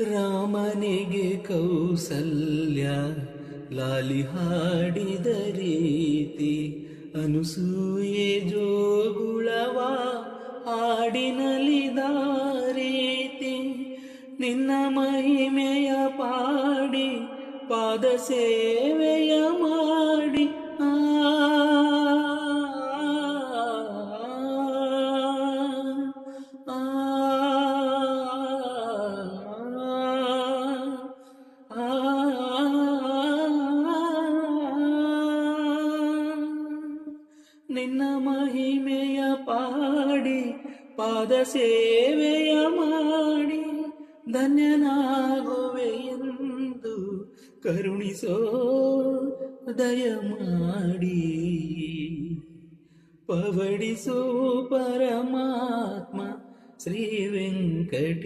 ರಾಮನಿಗೆ ಕೌಸಲ್ಯ ಲಾಲಿ ಹಾಡಿದ ರೀತಿ. ಅನುಸೂಯೆ ಜೋಗುಳವ ಹಾಡಿನಲಿದ ರೀತಿ. ನಿನ್ನ ಮಹಿಮೆಯ ಪಾಡಿ ಪಾದ ಸೇವೆಯ ನಿನ್ನ ಮಹಿಮೆಯ ಪಾಡಿ, ಪಾದ ಸೇವೆಯ ಮಾಡಿ ಧನ್ಯನಾಗುವೆ ಎಂದು ಕರುಣಿಸೋ ದಯ ಮಾಡಿ ಪವಡಿಸೋ ಪರಮಾತ್ಮ ಶ್ರೀ ವೆಂಕಟೇಶ